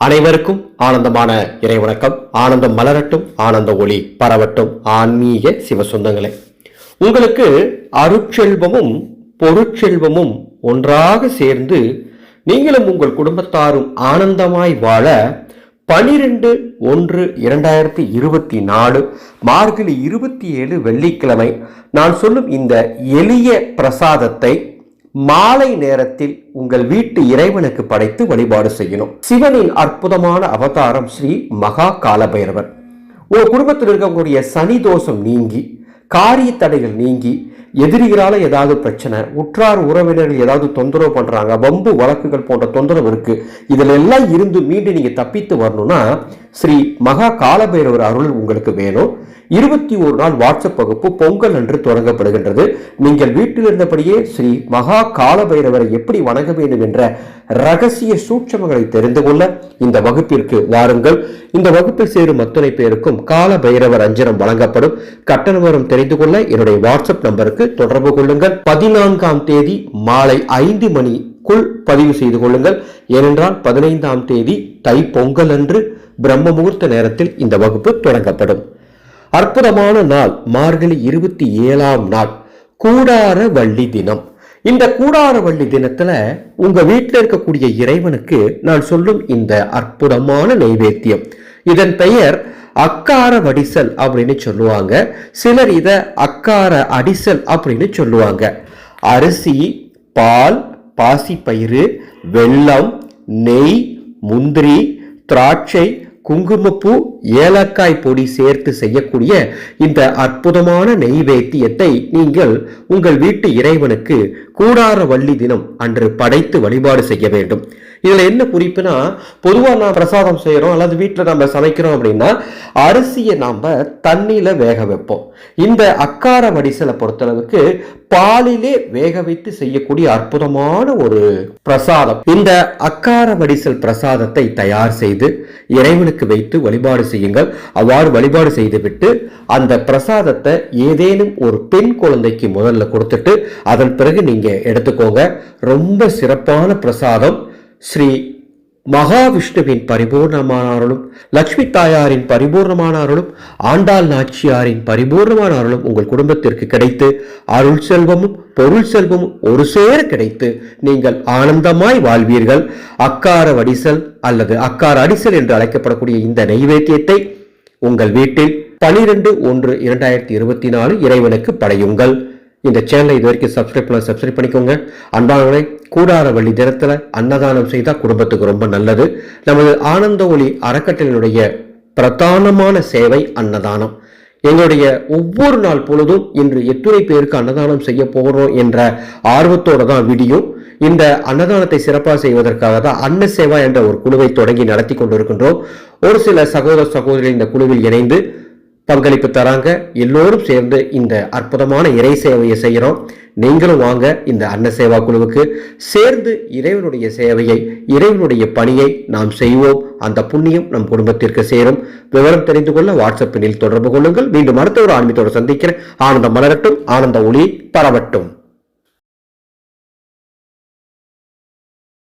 அனைவருக்கும் ஆனந்தமான இறை வணக்கம் ஆனந்தம் மலரட்டும் ஆனந்த ஒளி பரவட்டும். ஆன்மீக சிவசொந்தங்களே. உங்களுக்கு அருட்செல்வமும் பொருட்செல்வமும் ஒன்றாக சேர்ந்து நீங்களும் உங்கள் குடும்பத்தாரும் ஆனந்தமாய் வாழ பனிரெண்டு ஒன்று இரண்டாயிரத்தி இருபத்தி நாலு மார்கழி இருபத்தி ஏழு வெள்ளிக்கிழமை நான் சொல்லும் இந்த எளிய பிரசாதத்தை மாலை நேரத்தில் உங்கள் வீட்டு இறைவனுக்கு படைத்து வழிபாடு செய்யணும். சிவனின் அற்புதமான அவதாரம் ஸ்ரீ மகா காலபைரவர். உங்கள் குடும்பத்தில் இருக்கக்கூடிய சனி தோஷம் நீங்கி காரிய தடைகள் நீங்கி எதிரிகளால் ஏதாவது பிரச்சனை உற்றார் உறவினர்கள் ஏதாவது தொந்தரவு பண்றாங்க வம்பு வழக்குகள் போன்ற தொந்தரவு இருக்கு. இதில் எல்லாம் இருந்து மீண்டும் நீங்கள் தப்பித்து வரணும்னா ஸ்ரீ மகா காலபைரவர் அருள் உங்களுக்கு வேணும். இருபத்தி ஒரு நாள் வாட்ஸ்அப் வகுப்பு பொங்கல் அன்று தொடங்கப்படுகின்றது. நீங்கள் வீட்டில் இருந்தபடியே ஸ்ரீ மகா காலபைரவரை எப்படி வணங்க வேண்டும் என்ற ரகசிய சூட்சமங்களை தெரிந்து கொள்ள இந்த வகுப்பிற்கு வாருங்கள். இந்த வகுப்பில் சேரும் அத்தனை பேருக்கும் கால பைரவர் அஞ்சனம் வழங்கப்படும். கட்டண விவரம் தெரிந்து கொள்ள என்னுடைய வாட்ஸ்அப் நம்பருக்கு தொடர்பு கொள்ளுங்கள். பதினான்காம் தேதி மாலை ஐந்து மணிக்குள் பதிவு செய்து கொள்ளுங்கள். ஏனென்றால் பதினைந்தாம் தேதி தை பொங்கல் அன்று பிரம்ம முகூர்த்த நேரத்தில் இந்த வகுப்பு தொடங்கப்படும். அற்புதமான நாள் மார்கழி இருபத்தி ஏழாம் நாள் கூடார வள்ளி தினம். இந்த கூடார வள்ளி தினத்துல உங்க வீட்டில் இருக்கக்கூடிய இறைவனுக்கு நான் சொல்லும் இந்த அற்புதமான நைவேத்தியம். இதன் பெயர் அக்கார வடிசல் அப்படின்னு சொல்லுவாங்க. சிலர் இதை அக்கார அடிசல் அப்படின்னு சொல்லுவாங்க. அரிசி பால் பாசிப்பயிறு வெல்லம் நெய் முந்திரி திராட்சை குங்குமப்பூ ஏலக்காய் பொடி சேர்த்து செய்யக்கூடிய இந்த அற்புதமான நெய்வேத்தியத்தை நீங்கள் உங்கள் வீட்டு இறைவனுக்கு கூடார வள்ளி தினம் அன்று படைத்து வழிபாடு செய்ய வேண்டும். இதில் என்ன குறிப்புனா பொதுவாக நான் பிரசாதம் செய்கிறோம் அல்லது வீட்டில் நம்ம சமைக்கிறோம் அப்படின்னா அரிசியை நாம் தண்ணியில் வேக வைப்போம். இந்த அக்கார வடிசலை பொறுத்தளவுக்கு பாலிலே வேக வைத்து செய்யக்கூடிய அற்புதமான ஒரு பிரசாதம். இந்த அக்கார வடிசல் பிரசாதத்தை தயார் செய்து இறைவனுக்கு வைத்து வழிபாடு செய்யுங்கள். அவ்வாறு வழிபாடு செய்துவிட்டு அந்த பிரசாதத்தை ஏதேனும் ஒரு பெண் குழந்தைக்கு முதல்ல கொடுத்துட்டு அதன் பிறகு நீங்கள் எடுத்துக்கோங்க. ரொம்ப சிறப்பான பிரசாதம். ஸ்ரீ மகாவிஷ்ணுவின் பரிபூர்ணமான அருளும் லட்சுமி தாயாரின் பரிபூர்ணமான அருளும் ஆண்டாள் நாச்சியாரின் பரிபூர்ணமான அருளும் உங்கள் குடும்பத்திற்கு கிடைத்து அருள் செல்வமும் பொருள் செல்வமும் ஒரு சேர கிடைத்து நீங்கள் ஆனந்தமாய் வாழ்வீர்கள். அக்கார வடிசல் அல்லது அக்கார அடிசல் என்று அழைக்கப்படக்கூடிய இந்த நைவேத்தியத்தை உங்கள் வீட்டில் பனிரெண்டு ஒன்று இரண்டாயிரத்தி இருபத்தி நாலு இறைவனுக்கு படையுங்கள். இந்த சேனலை இது வரைக்கும் சப்ஸ்கிரைப் பண்ண சப்ஸ்கிரைப் பண்ணிக்கோங்க. அன்பானவர்களே கூடார வழி தினத்துல அன்னதானம் செய்தால் குடும்பத்துக்கு ரொம்ப நல்லது. நமது ஆனந்த ஒளி அறக்கட்டளையினுடைய பிரதானமான சேவை அன்னதானம். எங்களுடைய ஒவ்வொரு நாள் பொழுதும் இன்று எத்துணை பேருக்கு அன்னதானம் செய்ய போகிறோம் என்ற ஆர்வத்தோட தான் விடியும் இந்த அன்னதானத்தை சிறப்பாக செய்வதற்காக தான் அன்ன சேவா என்ற ஒரு குழுவை தொடங்கி நடத்தி கொண்டிருக்கின்றோம். ஒரு சில சகோதர சகோதரிகள் இந்த குழுவில் இணைந்து பங்களிப்பு தராங்க. எல்லோரும் சேர்ந்து இந்த அற்புதமான இறை சேவையை செய்கிறோம். நீங்களும் வாங்க இந்த அன்ன சேவா குழுவுக்கு. சேர்ந்து இறைவனுடைய சேவையை இறைவனுடைய பணியை நாம் செய்வோம். அந்த புண்ணியம் நம் குடும்பத்திற்கு சேரும். விவரம் தெரிந்து கொள்ள வாட்ஸ்அப்பினில் தொடர்பு கொள்ளுங்கள். மீண்டும் அடுத்த ஒரு ஆன்மீகத்தோடு சந்திக்கிறேன். ஆனந்தம் மலரட்டும். ஆனந்த ஒளி பரவட்டும்.